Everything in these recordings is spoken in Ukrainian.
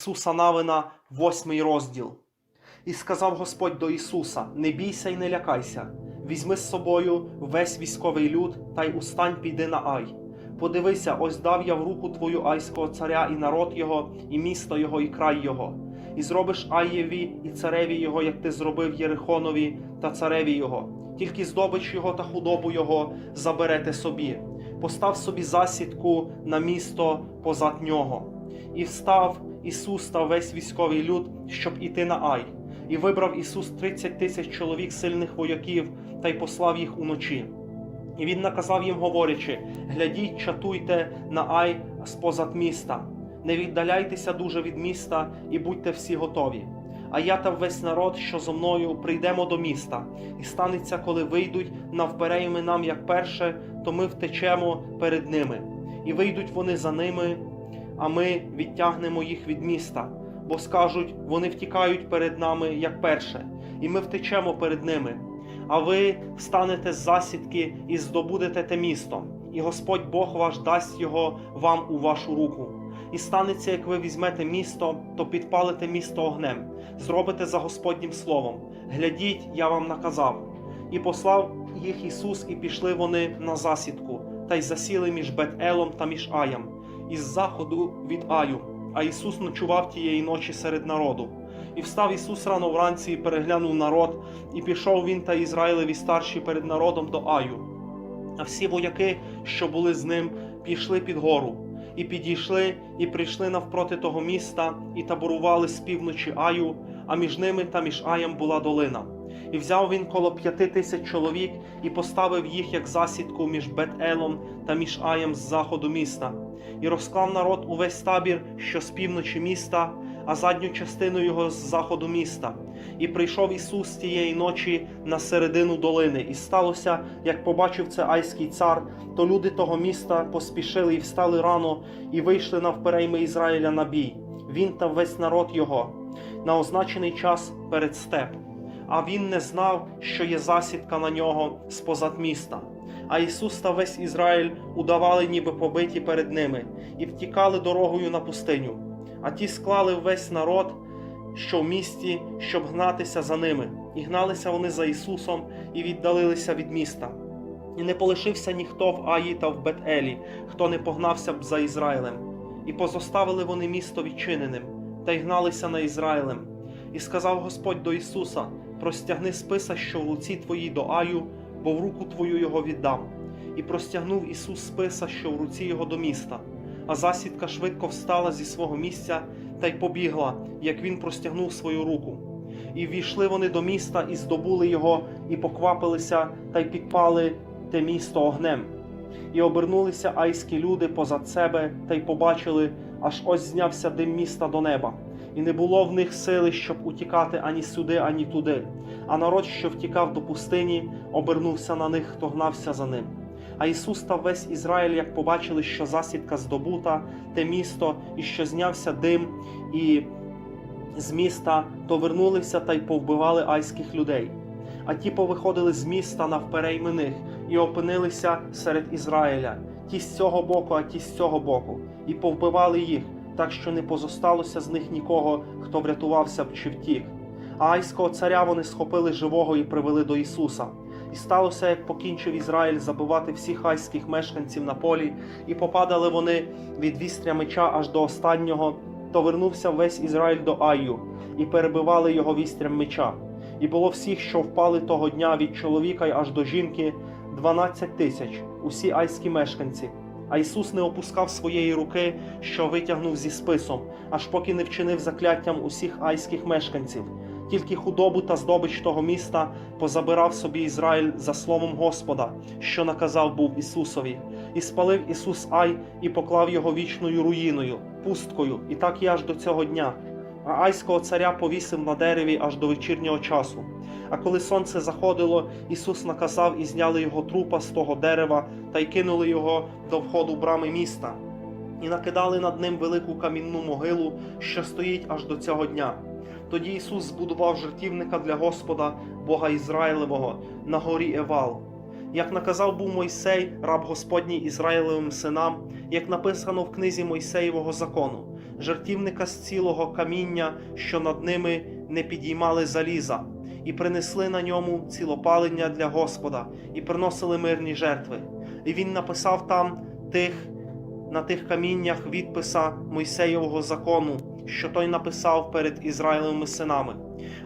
Ісуса Навина, восьмий розділ. І сказав Господь до Ісуса: Не бійся й не лякайся, візьми з собою весь військовий люд та й устань піди на Ай. Подивися, ось дав я в руку твою айського царя і народ його, і місто його, і край його. І зробиш Аєві і цареві його, як ти зробив Єрихонові та цареві його. Тільки здобич його та худобу його заберете собі. Постав собі засідку на місто позад нього. І встав Ісус та весь військовий люд, щоб іти на Ай. І вибрав Ісус 30 тисяч чоловік сильних вояків та й послав їх уночі. І він наказав їм, говорячи: глядіть, чатуйте на Ай спозад міста, не віддаляйтеся дуже від міста і будьте всі готові. А я та весь народ, що зо мною, прийдемо до міста, і станеться, коли вийдуть навперейми нам, як перше, то ми втечемо перед ними, і вийдуть вони за ними, а ми відтягнемо їх від міста, бо скажуть, вони втікають перед нами, як перше, і ми втечемо перед ними. А ви встанете з засідки і здобудете те місто, і Господь Бог ваш дасть його вам у вашу руку. І станеться, як ви візьмете місто, то підпалите місто огнем, зробите за Господнім словом. Глядіть, я вам наказав. І послав їх Ісус, і пішли вони на засідку, та й засіли між Бет-Елом та між Аям, із заходу від Аю. А Ісус ночував тієї ночі серед народу. І встав Ісус рано вранці і переглянув народ, і пішов він та Ізраїлеві старші перед народом до Аю. А всі вояки, що були з ним, пішли під гору, і підійшли, і прийшли навпроти того міста, і таборували з півночі Аю, а між ними та між Аєм була долина. І взяв він коло п'яти тисяч чоловік і поставив їх як засідку між Бет-Елом та між Аєм з заходу міста, і розклав народ увесь табір, що з півночі міста, а задню частину його з заходу міста. І прийшов Ісус тієї ночі на середину долини, і сталося, як побачив це айський цар, то люди того міста поспішили і встали рано, і вийшли навперейми Ізраїля на бій. Він та весь народ його на означений час перед степ. А він не знав, що є засідка на нього спозад міста. А Ісус та весь Ізраїль удавали, ніби побиті перед ними, і втікали дорогою на пустиню. А ті склали весь народ, що в місті, щоб гнатися за ними, і гналися вони за Ісусом і віддалилися від міста. І не полишився ніхто в Аї та в Бет-Елі, хто не погнався б за Ізраїлем. І позоставили вони місто відчиненим, та й гналися на Ізраїлем. І сказав Господь до Ісуса: Простягни списа, що в руці твоїй до Аю, бо в руку твою його віддам. І простягнув Ісус списа, що в руці його до міста. А засідка швидко встала зі свого місця та й побігла, як він простягнув свою руку. І ввійшли вони до міста, і здобули його, і поквапилися, та й підпали те місто огнем. І обернулися айські люди позад себе, та й побачили, аж ось знявся дим міста до неба. І не було в них сили, щоб утікати ані сюди, ані туди. А народ, що втікав до пустині, обернувся на них, хто гнався за ним. А Ісус та весь Ізраїль, як побачили, що засідка здобута, те місто, і що знявся дим, і з міста, то вернулися та й повбивали айських людей. А ті повиходили з міста навперейми них і опинилися серед Ізраїля, ті з цього боку, а ті з цього боку, і повбивали їх, так що не позосталося з них нікого, хто врятувався б чи втік. А айського царя вони схопили живого і привели до Ісуса. І сталося, як покінчив Ізраїль забивати всіх айських мешканців на полі, і попадали вони від вістря меча аж до останнього, то вернувся весь Ізраїль до Аю, і перебивали його вістрям меча. І було всіх, що впали того дня від чоловіка й аж до жінки, дванадцять тисяч, усі айські мешканці. А Ісус не опускав своєї руки, що витягнув зі списом, аж поки не вчинив закляттям усіх айських мешканців. Тільки худобу та здобич того міста позабирав собі Ізраїль за словом Господа, що наказав був Ісусові, і спалив Ісус Ай і поклав його вічною руїною, пусткою, і так і аж до цього дня. А Айського царя повісив на дереві аж до вечірнього часу. А коли сонце заходило, Ісус наказав і зняли його трупа з того дерева та й кинули його до входу брами міста, і накидали над ним велику камінну могилу, що стоїть аж до цього дня. Тоді Ісус збудував жертівника для Господа, Бога Ізраїлевого, на горі Евал. Як наказав був Мойсей, раб Господній Ізраїлевим синам, як написано в книзі Мойсеєвого закону, жертівника з цілого каміння, що над ними не підіймали заліза, і принесли на ньому цілопалення для Господа, і приносили мирні жертви. І він написав там тих на тих каміннях відписа Мойсеєвого закону, що той написав перед Ізраїлевими синами.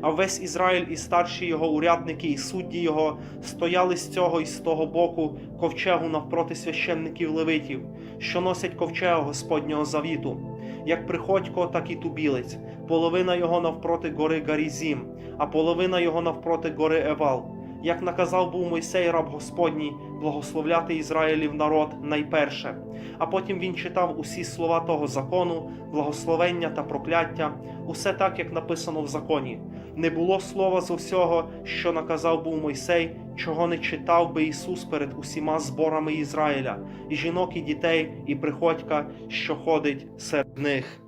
А весь Ізраїль і старші його урядники, і судді його стояли з цього і з того боку ковчегу навпроти священників левитів, що носять ковчега Господнього завіту, як приходько, так і тубілець, половина його навпроти гори Гарізім, а половина його навпроти гори Евал. Як наказав був Мойсей раб Господній благословляти Ізраїлів народ найперше. А потім він читав усі слова того закону, благословення та прокляття, усе так, як написано в законі. Не було слова з усього, що наказав був Мойсей, чого не читав би Ісус перед усіма зборами Ізраїля, і жінок, і дітей, і приходька, що ходить серед них.